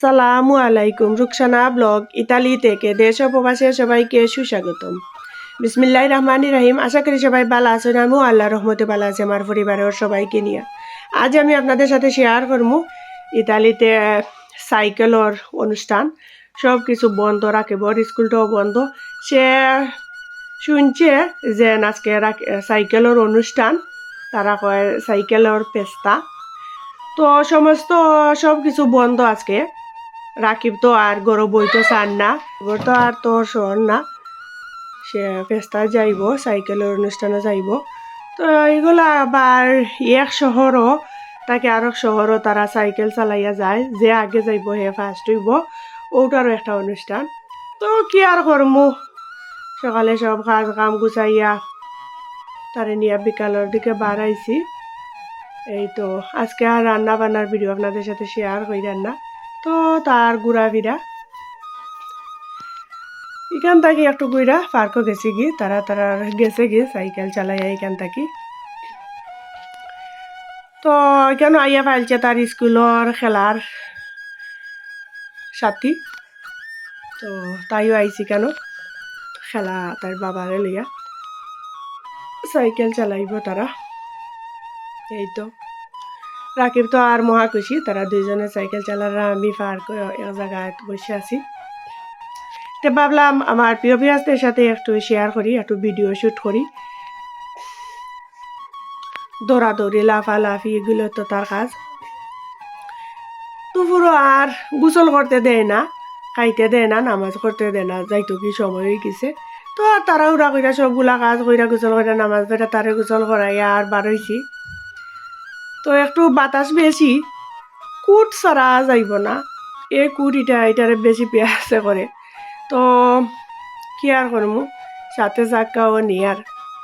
সালামু আলাইকুম, Rukhsana blog, Italy থেকে দেশ ও প্রবাসে সবাইকে সুস্বাগতম। বিসমিল্লাহ রহমানি রাহিম, আশা করি সবাই ভালো আছেন, আমিও আল্লাহ রহমতে ভালো আছে, আমার পরিবারের সবাইকে নিয়ে। আজ আমি আপনাদের সাথে শেয়ার করব ইতালিতে সাইকেলর অনুষ্ঠান। সব কিছু বন্ধ, রাখিব, স্কুলটাও বন্ধ। সে শুনছে যে আজকে রাখ- সাইকেলের অনুষ্ঠান, তারা কয় সাইকেলের পেস্তা। তো সমস্ত সব কিছু বন্ধ আজকে। রাকিব তো আর গরু বইতে চান না। ওর তো আর তোর শোন না। সে ফেস্তা যাইব, সাইকেলের অনুষ্ঠানে যাইব। তো এইগুলা আবার এক শহরও, তাকে আরও শহরও তারা সাইকেল চালাইয়া যায়। যে আগে যাইব, হে ফার্স্ট হইব। ওটারও একটা অনুষ্ঠান। তো কি আর করমু? সকালে সব কাজ কাম গুছাইয়া তারে নিয়ে বিকালের দিকে বাড়াইছি এই তো, আজকে আর রান্না বান্নার ভিডিও আপনাদের সাথে শেয়ার করি রান্না তো তার ঘুরা ফিরা এখান থেকে একটু ঘুরা পার্কও গেছি গি, তারা তারা গেছে গি, সাইকেল চালাইয়া এখান থেকে। তো এখানে আইয়া পাইছে তার স্কুলের খেলার সাথী। তো তাইও আইছি কেন, খেলা তার বাবারে লইয়া। সাইকেল চালাইব তারা এই তো রাকিব তো আর মহা খুশি, তারা দুইজনে সাইকেল চালারা, আমি পার্ক এক জায়গায় বসে আছি। তো ভাবলাম আমার প্রিয় বিয়াসদের সাথে একটু শেয়ার করি, একটু ভিডিও শ্যুট করি। দৌড়াদৌড়ি, লাফালাফি, এগুলো তো তার কাজ। দুপুরও আর গোসল করতে দেয় না, খাইতে দেয় না, নামাজ করতে দেয় না যাইতো কি সময় গেছে। তো তারা উড়া কইরা সবগুলা কাজ কইরা গোসল কইরা নামাজ পড়া তারে গোসল করাইয়া আর বারইছি তো একটু বাতাস বেশি। কুট ছাড়া যাইব না। এই কুট এটা এটারে বেশি পেঁয়াজে করে তো কি আর করমু সাথে চাক্কাও নিয়ার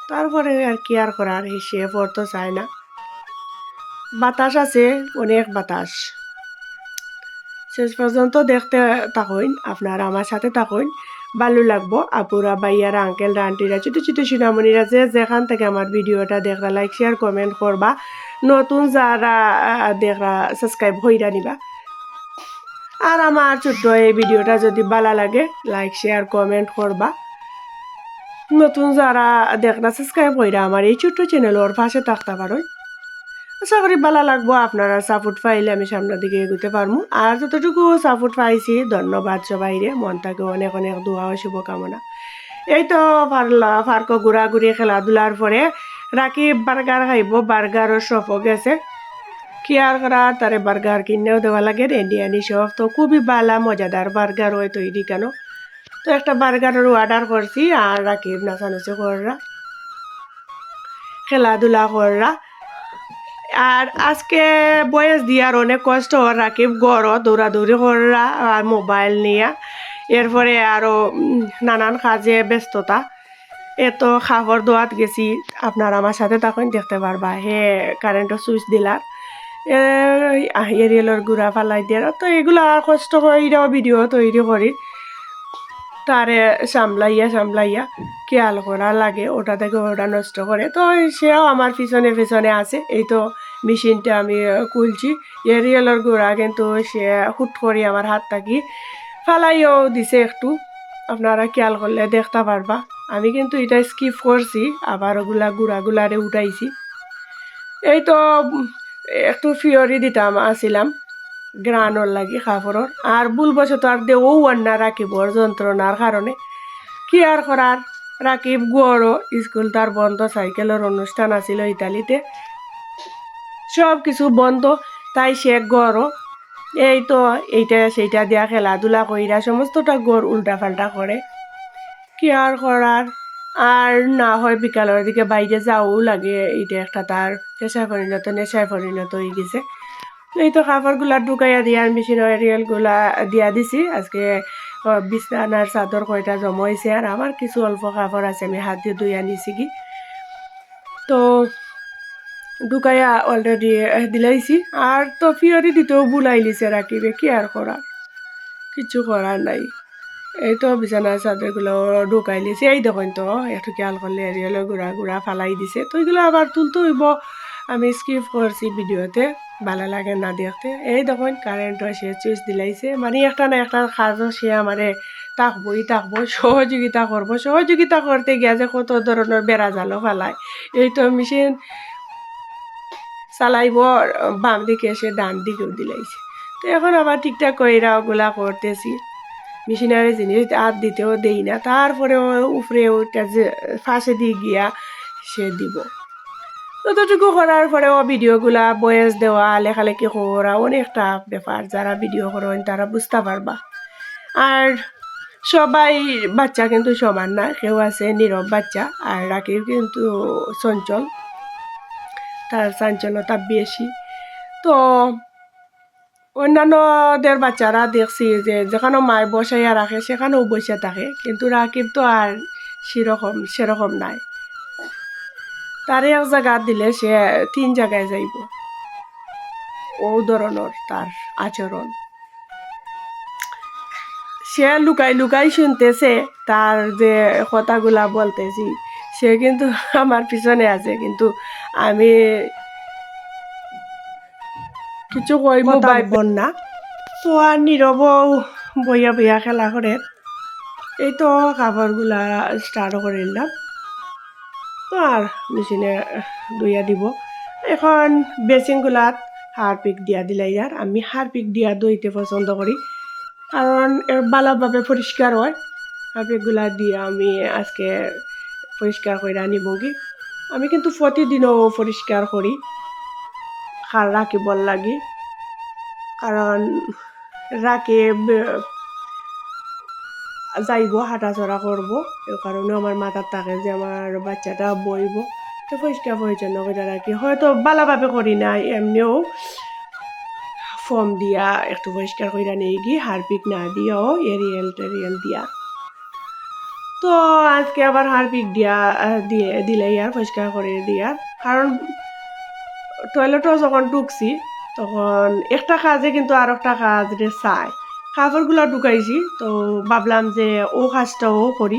তারপরে আর কি আর করার সে পড়তো চায় না। বাতাস আছে, অনেক বাতাস। শেষ পর্যন্ত দেখতে থাকুন আপনারা আমার সাথে থাকুন ভালো লাগবো। আপুরা বাইয়ারা আঙ্কেলরা আন্টিরা ছোটো ছোটো সিনামণিরা যে যেখান থেকে আমার ভিডিওটা দেখরা লাইক শেয়ার কমেন্ট করবা নতুন যারা দেখরা সাবস্ক্রাইব হইরা নিবা। আর আমার ছোট্ট এই ভিডিওটা যদি ভালো লাগে লাইক শেয়ার কমেন্ট করবা। নতুন যারা দেখরা সাবস্ক্রাইব হইরা আমার এই ছোট্ট চ্যানেলের পাশে থাকতে পারো। আশা করি ভালো লাগবো, আপনারা সাপোর্ট পাইলে আমি সামনের দিকে এগোতে পারব আর যতটুকু সাপোর্ট পাইছি, ধন্যবাদ সবাইরে মন থেকে অনেক অনেক দোয়া শুভকামনা। এই তো পারলা পার্ক ঘোরাঘুরি, খেলাধুলার পরে রাকিব বার্গার খাইব বার্গারও শপও গেছে আর করা তারে বার্গার কিনেও দেওয়া লাগে ইন্ডিয়ানি শপ তো খুবই ভালো মজাদার বার্গার হয় তৈরি কেন। তো একটা বার্গারের অর্ডার করছি আর রাকিব নাচানাচি কররা খেলাধুলা কররা আর আজকে বয়স দিয়ার অনেক কষ্ট রাকিব গড় দৌড়াদৌড়ি কররা আর মোবাইল নিয়ে। এরপরে আরও নানান কাজে ব্যস্ততা। এত খাবার দোয়াত গেছি, আপনার আমার সাথে তখন দেখতে পারবা। হে কারেন্টের সুইচ দিলার এরিয়েলের গুড়া ফালাই দিয়ে। তো এগুলো কষ্ট করিও ভিডিও তৈরি করি। তারে সামলাইয়া সামলাইয়া খেয়াল করা লাগে, ওটা থেকে ওটা নষ্ট করে। তো সেও আমার পিছনে পিছনে আছে। এই তো মেশিনটা আমি খুলছি। এরিয়েলের গুঁড়া কিন্তু সে হুট করি আমার হাত থাকি ফালাইও দিছে একটু। আপনারা খেয়াল করলে দেখতে পারবা। আমি কিন্তু এটা স্কিপ করছি, আবার ওগুলা গুড়াগুলারে উঠাইছি। এই তো, একটু ফিয়রি দিতাম আসিলাম গ্রানোর লাগি কাপড়র আর ভুল বছর তো আর দেও আন্না রাখিবর যন্ত্রণার কারণে। কি আর করার? রাকিব গুয়ারও স্কুল তার বন্ধ, সাইকেলের অনুষ্ঠান আছিল ইতালিতে। সব কিছু বন্ধ, তাই সে গড়ও এই তো, এইটা, সেইটা দিয়া খেলাধুলা কইরা সমস্তটা গড় উল্টা পাল্টা করে। কি আর করার? আর না হয় বিকালের দিকে বাইরে যাও লাগে এটা একটা তার পেশায় পরিণত, নেশায় পরিণত হয়ে গেছে। এই তো কাপড়গুলা ঢুকাইয়া দিয়ার মেশিন এরিয়ালগুলা দিয়া দিছি। আজকে বিছানার চাদর কয়টা জমাইছে আর আমার কিছু অল্প কাপড় আছে, আমি হাত দিয়ে ধুই আনিছি কি। তো ঢুকাইয়া অলরেডি দিলাইছি। আর তো ফিয়রি দিতেও বুলাই লিছে রাখিবে কি আর করা কিছু করার নাই। এই তো বিছানার চাদরগুলো ঢুকাই লিছে এই দেখুন তো একটু খেয়াল করলে এরিয়ালে গুড়া গুড়া ফালাই দিছে। তো এগুলো আবার তুলতে হইব। আমি স্কিপ করছি ভিডিওতে ভালো লাগে না দেখতে। এই দেখুন কারেন্ট সে চুইস দিলাইছে। মানে একটা না একটা কাজও সে আমারে তাকবই তাকবো সহযোগিতা করব সহযোগিতা করতে গিয়া যে কত ধরনের বেড়া জালও ফেলায় এই তো মেশিন চালাইব, বাম দিকে এসে ডান দিকেও দিলাইছে। তো এখন আবার ঠিকঠাক কইরা ওগুলা করতেছি মেশিনারি জিনিস আর দিতেও দেই না তারপরেও উপরে ওইটা যে ফাঁসে দিয়ে গিয়া সে দিব ততটুকু করার পরেও ভিডিওগুলা বয়েস দেওয়া লেখালেখি করা অনেকটা ব্যাপার যারা ভিডিও করেন তারা বুঝতে পারবা আর সবাই বাচ্চা কিন্তু সমান না কেউ আছে নীরব বাচ্চা আর রাকিব কিন্তু চঞ্চল তার চাঞ্চলতা বেশি তো অন্যান্যদের বাচ্চারা দেখছি যে যেখানে মায় বসাইয়া রাখে, সেখানেও বসে থাকে। কিন্তু রাকিব তো আর সেরকম সেরকম নাই। তার এক জায়গা দিলে সে তিন জায়গায় যাইব। ও ধরনের তার আচরণ। সে লুকাই লুকাই শুনতেছে তার যে কথাগুলা বলতেছি। সে কিন্তু আমার পিছনে আছে। কিন্তু আমি কিছু কইব বাইবন না। তো আর নীরব বইয়া বইয়া খেলা করে এই তো কাপড়গুলা স্টার্ট করে নিলাম তো আর মেশিনে দুইয়া দিব। এখন বেসিংগুলাত হারপিক দিয়া দিলাই আর আমি হারপিক দিয়া দইতে পছন্দ করি কারণ এর ভালোভাবে পরিষ্কার হয়। হারপিকগুলা দিয়ে আমি আজকে পরিষ্কার করে আনিব কি আমি কিন্তু প্রতিদিনও পরিষ্কার করি খার রাখিবর লাগি। কারণ রাকে যাইব হাঁটাচড়া করব। এই কারণে আমার মাথার থাকে যে আমার বাচ্চাটা বইব। তো পরিষ্কার পরিচ্ছন্ন করে রাখি। হয়তো ভালোভাবে করি না এমনিও ফর্ম দিয়া একটু পরিষ্কার করে নিয়ে গিয়ে হারপিক না দিয়াও এরিয়েল টেরিয়েল দিয়া। তো আজকে আবার হারপিক দিয়া দিয়ে দিলে আর পরিষ্কার করে দিয়া। কারণ টয়লেটও যখন ঢুকছি, তখন একটা কাজে কিন্তু আর একটা কাজ রে চাই। কাপড়গুলো ঢুকাইছি, তো ভাবলাম যে ও কাজটাও করি।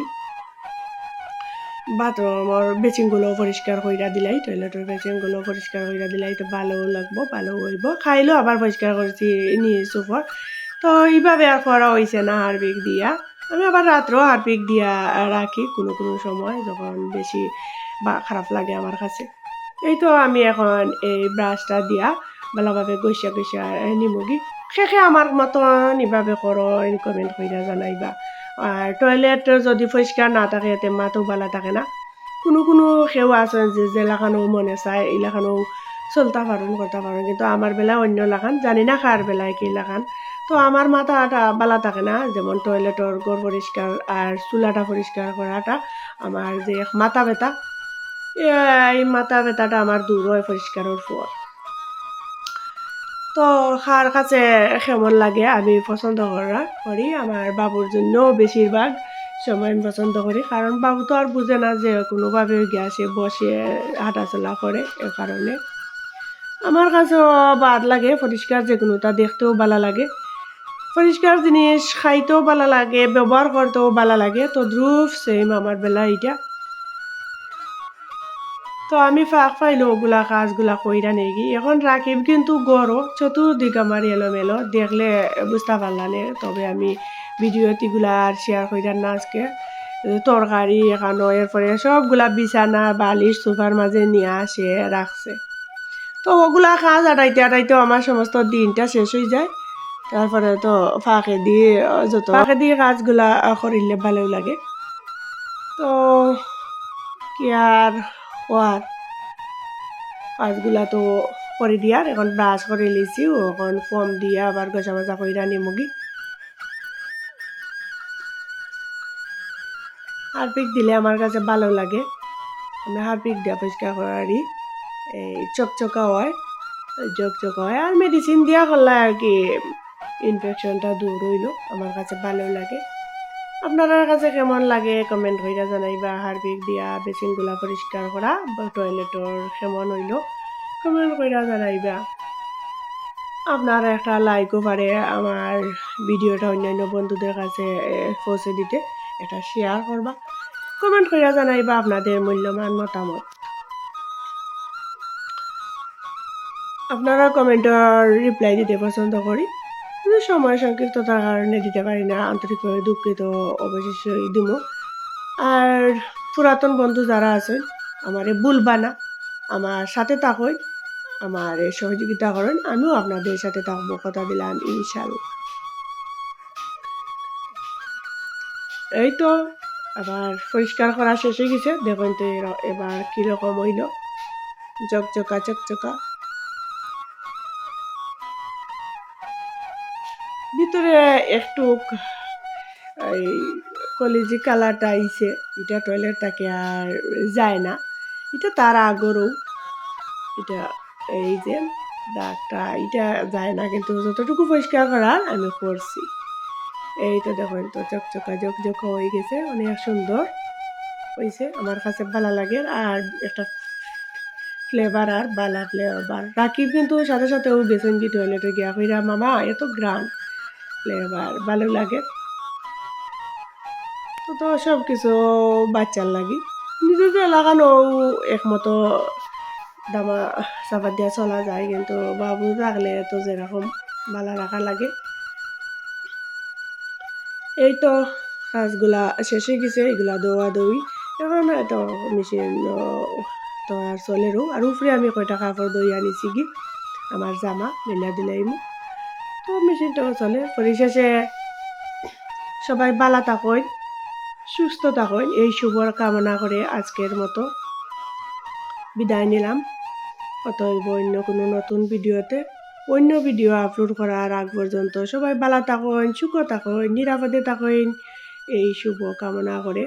বাথরুমের বেচিংগুলো পরিষ্কার কইরা দিলাই টয়লেটের বেচিংগুলো পরিষ্কার কইরা দিলাই, তো ভালো লাগবো, ভালো হইব। খাইলেও আবার পরিষ্কার করছি নিয়েছি উপর তো এইভাবে আর করা হয়েছে না হারপিক দিয়া। আমি আবার রাত্রেও হারপিক দিয়া রাখি কোনো কোনো সময়, যখন বেশি বা খারাপ লাগে আমার কাছে। এই তো আমি এখন এই ব্রাশটা দিয়া ভালোভাবে গৈসা গৈসা নিমুগি শেষে আমার মতন এভাবে করো কমেন্ট কইরা জানাইবা। আর টয়লেট যদি পরিষ্কার না থাকে এতে মাতো ভালো থাকে না? কোনো কোনো সেও আছে যে জেলাখানো মনে চায় এলাখানো চলতে পারুন করতে পারুন কিন্তু আমার বেলা অন্য লাগান জানি না কার বেলায় কি লাগান তো আমার মাথাটা বালা থাকে না যেমন টয়লেটর ঘর পরিষ্কার আর চুলাটা পরিষ্কার করাটা আমার যে মাথা ব্যথা এই মাথা ব্যথাটা আমার দূর হয় পরিষ্কারের পর। তো খার কাছে কেমন লাগে আমি পছন্দ করা করি, আমার বাবুর জন্য বেশিরভাগ সময় আমি পছন্দ করি, কারণ বাবু তো আর বুঝে না যে কোনোভাবে গ্যাসে বসে হাঁটাচলা করে এ কারণে। আমার কাছেও বাদ লাগে, পরিষ্কার যে কোনোটা দেখতেও ভালো লাগে। পরিষ্কার জিনিস খাইতেও ভালো লাগে, ব্যবহার করতেও ভালো লাগে, তো দ্রুপ সেম আমার বেলা এইটা। তো আমি ফাঁক পাইলো ওগুলা কাজগুলা কইরা নেগি। এখন রাকিব কিন্তু গরো চতুর্দিক আমার এলোমেলো। দেখলে বুঝতে পারলানে তবে আমি ভিডিওটিগুলা আর শেয়ার কইরা না আজকে। তরকারি এখানো, এরপরে সবগুলা বিছানা, বালিশ, সোফার মাঝে নিয়ে আসে, রাখছে। তো ওগুলা কাজ আটাইতে আটাইতেও আমার সমস্ত দিনটা শেষ হয়ে যায়। তারপরে তো ফাঁকে দিয়ে, যত ফাঁকে দিয়ে কাজগুলা করিলে ভালো লাগে। তো কি আর হওয়ার কাজগুলা তো করে দিয়ার এখন ব্রাশ করে লিছি এখন ফর্ম দিয়া আবার গছা মাজা করে রানি মুগি হারপিক দিলে আমার কাছে ভালো লাগে। আমি হারপিক দিয়া পরিষ্কার করারই এই চকচকা হয় চকচকা হয়। আর মেডিসিন দিয়া করলে আর কি ইনফেকশনটা দূর হইল। আমার কাছে ভালো লাগে। আপনার কাছে কেমন লাগে? কমেন্ট কইরা জানাইবা। হারপিক দিয়া বেসিনগুলা পরিষ্কার করা, বা টয়লেটর কেমন হইল কমেন্ট কইরা জানাইবা। আপনারা একটা লাইকও পারে, আমার ভিডিওটা অন্যান্য বন্ধুদের কাছে পৌঁছে দিতে এটা শেয়ার করবা। কমেন্ট কইরা জানাইবা আপনাদের মূল্যবান মতামত। আপনারা কমেন্টের রিপ্লাই দিতে পছন্দ করি। কিন্তু সময় সংক্ষিপ্ততার কারণে দিতে পারি না, আন্তরিকভাবে দুঃখিত অবশ্যই দিব। আর পুরাতন বন্ধু যারা আছেন, আমারে ভুলবা না আমার সাথে থাকুন, আমার সহযোগিতা করেন, আমিও আপনাদের সাথে থাকব, কথা দিলাম ইনশাল্লাহ এই তো, আবার পরিষ্কার করা শেষ গেছে, দেখুন তো এবার কীরকম হইল। চকচকা চকচকা। একটু এই কলেজি কালারটা আইছে, এটা টয়লেট থাকে আর যায় না। এটা তার আগরও। এটা এই যে দাগটা, এটা যায় না, কিন্তু যতটুকু পরিষ্কার করার আমি করছি। এই তো দেখেন তো, চকচকা জকজক হয়ে গেছে, অনেক সুন্দর। হয়েছে আমার কাছে ভালো লাগে। আর একটা ফ্লেভার আর বালা ফ্লেভার রাকিব কিন্তু সাথে সাথে ও গেছেন কি টয়লেটে গিয়া, কইরা, মামা, এত গ্রাম ফ্লেভার ভালো লাগে। তো তো সব কিছু বাচ্চার লাগি। নিজেদের লাগানো একমতো দামা চাপা দিয়া চলা যায়, কিন্তু বাবু রাখলে তো যেরকম বালা রাখা লাগে। এই তো কাজগুলা শেষ গেছে, এগুলা দৌয়া দৌই। এখন তো মেশিন তো আর চলেরও। আর উপরে আমি কয়টা কাপড় দই আনিছি কি আমার জামা মেলা দিলাইমু। তো মেশিনটাও চলে, পরিশেষে সবাই বালা থাকুন, সুস্থ থাকুন, এই শুভর কামনা করে আজকের মতো বিদায় নিলাম। অতএব অন্য কোনো নতুন ভিডিওতে অন্য ভিডিও আপলোড করার আগ পর্যন্ত সবাই ভালো থাকুন, সুখ থাকুন, নিরাপদে থাকুন, এই শুভ কামনা করে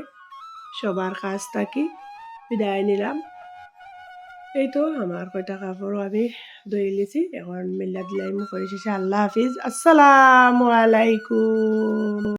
সবার কাছ থাকি বিদায় নিলাম। এই তো আমার কয়টা কাপড়ও আমি ধুয়ে লিছি এখন মিল্লা দিলাই মুখ শেষে। আল্লাহ হাফিজ। আসসালামু আলাইকুম।